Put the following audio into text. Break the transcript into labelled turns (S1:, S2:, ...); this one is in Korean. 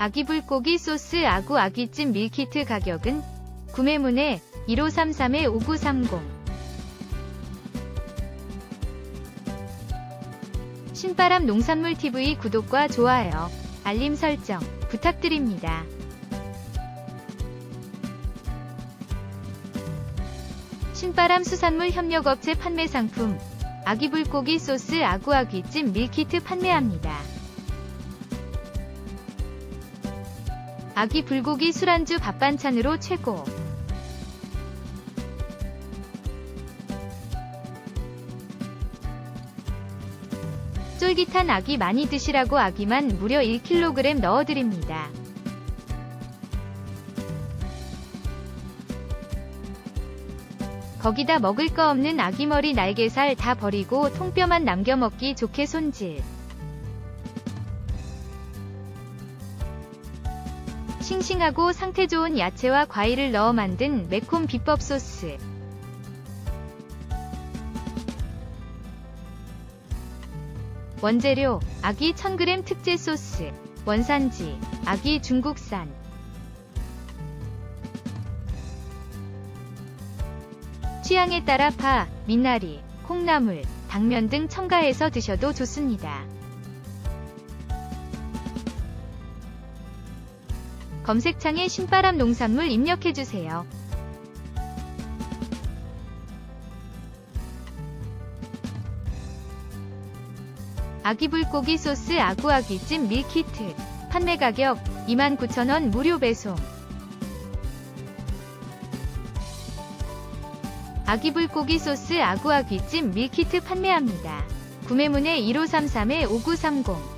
S1: 아기 불고기 소스 아구 아기찜 밀키트 가격은 구매문의 1533-5930 신바람 농산물 TV 구독과 좋아요, 알림 설정 부탁드립니다. 신바람 수산물 협력업체 판매 상품 아기 불고기 소스 아구 아기찜 밀키트 판매합니다. 아기 불고기 술안주 밥반찬으로 최고. 쫄깃한 아기 많이 드시라고 아기만 무려 1kg 넣어드립니다. 거기다 먹을 거 없는 아기 머리 날개살 다 버리고 통뼈만 남겨 먹기 좋게 손질. 싱싱하고 상태 좋은 야채와 과일을 넣어 만든 매콤 비법 소스. 원재료, 아기 1000g 특제 소스. 원산지, 아기 중국산. 취향에 따라 파, 미나리, 콩나물, 당면 등 첨가해서 드셔도 좋습니다. 검색창에 신바람 농산물 입력해주세요. 아기 불고기 소스 아구아기찜 밀키트 판매 가격 29,000원 무료 배송 아기 불고기 소스 아구아기찜 밀키트 판매합니다. 구매문의 1533-5930